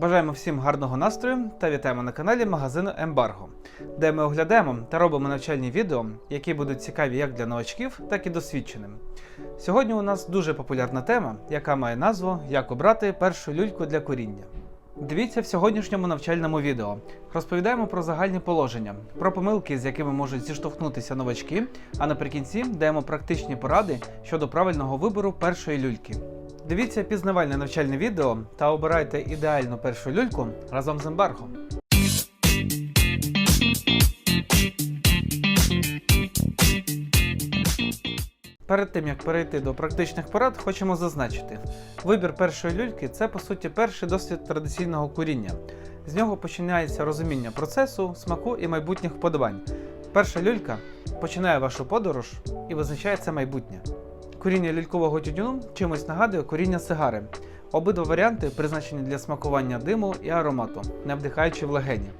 Бажаємо всім гарного настрою та вітаємо на каналі магазину Ембарго, де ми оглядаємо та робимо навчальні відео, які будуть цікаві як для новачків, так і досвідченим. Сьогодні у нас дуже популярна тема, яка має назву Як обрати першу люльку для коріння. Дивіться в сьогоднішньому навчальному відео. Розповідаємо про загальні положення, про помилки, з якими можуть зіштовхнутися новачки, а наприкінці даємо практичні поради щодо правильного вибору першої люльки. Дивіться пізнавальне навчальне відео та обирайте ідеальну першу люльку разом з ембарго. Перед тим як перейти до практичних порад, хочемо зазначити: вибір першої люльки це по суті перший досвід традиційного куріння. З нього починається розуміння процесу, смаку і майбутніх вподобань. Перша люлька починає вашу подорож і визначає це майбутнє. Куріння лількового тютюну чимось нагадує коріння сигари. Обидва варіанти призначені для смакування диму і аромату, не вдихаючи в легені.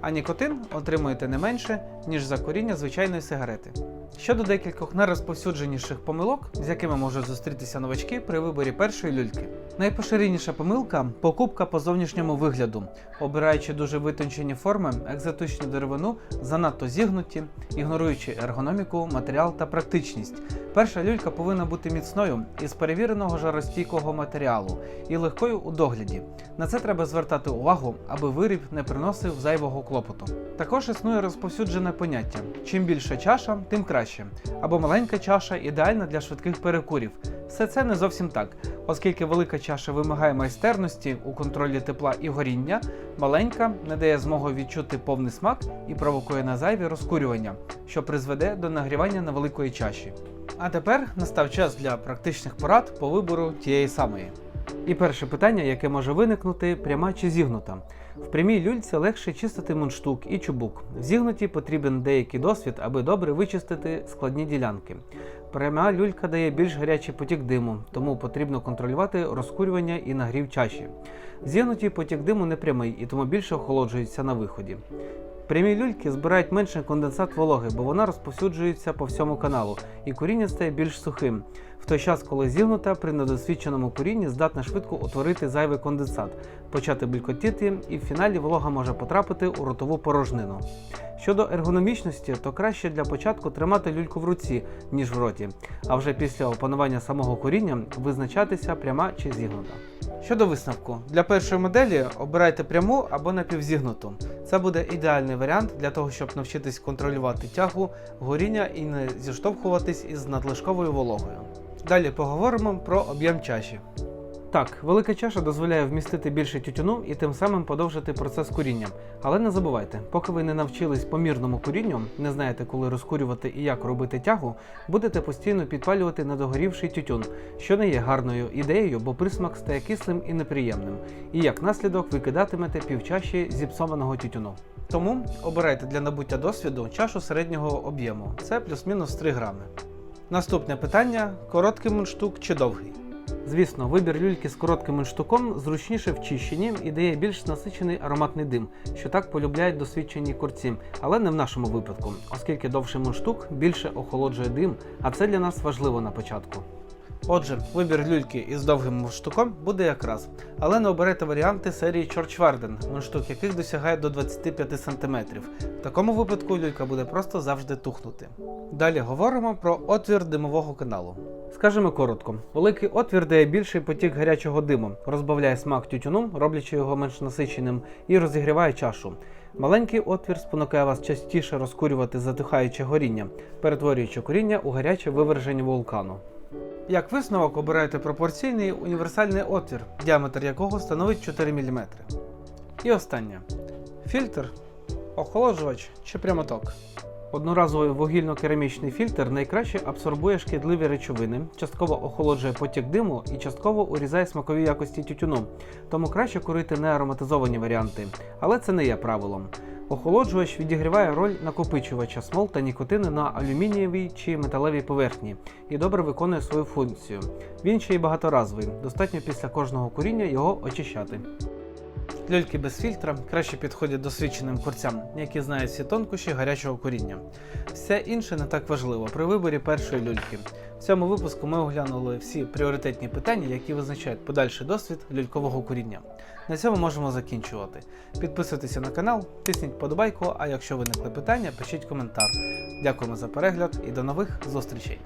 А нікотин отримуєте не менше, ніж за коріння звичайної сигарети. Щодо декількох найрозповсюдженіших помилок, з якими можуть зустрітися новачки при виборі першої люльки. Найпоширеніша помилка покупка по зовнішньому вигляду, обираючи дуже витончені форми, екзотичну деревину, занадто зігнуті, ігноруючи ергономіку, матеріал та практичність. Перша люлька повинна бути міцною із перевіреного жаростійкого матеріалу і легкою у догляді. На це треба звертати увагу, аби виріб не приносив зайвого клопоту. Також існує розповсюджене поняття: чим більша чаша, тим краще, або маленька чаша ідеальна для швидких перекурів. Все це не зовсім так, оскільки велика чаша вимагає майстерності у контролі тепла і горіння, маленька не дає змоги відчути повний смак і провокує на зайві розкурювання, що призведе до нагрівання невеликої чаші. А тепер настав час для практичних порад по вибору тієї самої. І перше питання, яке може виникнути, пряма чи зігнута. В прямій люльці легше чистити мундштук і чубук. В зігнуті потрібен деякий досвід, аби добре вичистити складні ділянки. Пряма люлька дає більш гарячий потік диму, тому потрібно контролювати розкурювання і нагрів чаші. Зігнуті потік диму не прямий і тому більше охолоджується на виході. Прямі люльки збирають менше конденсат вологи, бо вона розповсюджується по всьому каналу, і куріння стає більш сухим. Той час, коли зігнута, при недосвідченому курінні здатна швидко утворити зайвий конденсат, почати булькотіти, і в фіналі волога може потрапити у ротову порожнину. Щодо ергономічності, то краще для початку тримати люльку в руці, ніж в роті, а вже після опанування самого куріння визначатися пряма чи зігнута. Щодо висновку, для першої моделі обирайте пряму або напівзігнуту. Це буде ідеальний варіант для того, щоб навчитись контролювати тягу, горіння і не зіштовхуватись із надлишковою вологою. Далі поговоримо про об'єм чаші. Так, велика чаша дозволяє вмістити більше тютюну і тим самим подовжити процес куріння. Але не забувайте, поки ви не навчились помірному курінню, не знаєте, коли розкурювати і як робити тягу, будете постійно підпалювати недогорівший тютюн, що не є гарною ідеєю, бо присмак стає кислим і неприємним. І як наслідок ви кидатимете півчаші зіпсованого тютюну. Тому обирайте для набуття досвіду чашу середнього об'єму. Це плюс-мінус 3 грами. Наступне питання: короткий мундштук чи довгий? Звісно, вибір люльки з коротким мундштуком зручніше в чищенні і дає більш насичений ароматний дим, що так полюбляють досвідчені курці, але не в нашому випадку, оскільки довший мундштук більше охолоджує дим, а це для нас важливо на початку. Отже, вибір люльки із довгим мундштуком буде якраз, але не оберете варіанти серії Чорчварден, мундштук яких досягає до 25 см. В такому випадку люлька буде просто завжди тухнути. Далі говоримо про отвір димового каналу. Скажемо коротко: великий отвір дає більший потік гарячого диму, розбавляє смак тютюну, роблячи його менш насиченим, і розігріває чашу. Маленький отвір спонукає вас частіше розкурювати затихаюче горіння, перетворюючи коріння у гаряче виверження вулкану. Як висновок обирайте пропорційний універсальний отвір, діаметр якого становить 4 мм. І останнє. Фільтр, охолоджувач чи прямоток. Одноразовий вугільно-керамічний фільтр найкраще абсорбує шкідливі речовини, частково охолоджує потік диму і частково урізає смакові якості тютюну, тому краще курити не ароматизовані варіанти, але це не є правилом. Охолоджувач відігріває роль накопичувача смол та нікотину на алюмінієвій чи металевій поверхні і добре виконує свою функцію. Він ще й багаторазовий, достатньо після кожного куріння його очищати. Люльки без фільтра краще підходять досвідченим курцям, які знають всі тонкощі гарячого куріння. Все інше не так важливо при виборі першої люльки. В цьому випуску ми оглянули всі пріоритетні питання, які визначають подальший досвід люлькового куріння. На цьому можемо закінчувати. Підписуйтеся на канал, тисніть подобайку, а якщо виникли питання, пишіть коментар. Дякуємо за перегляд і до нових зустрічей!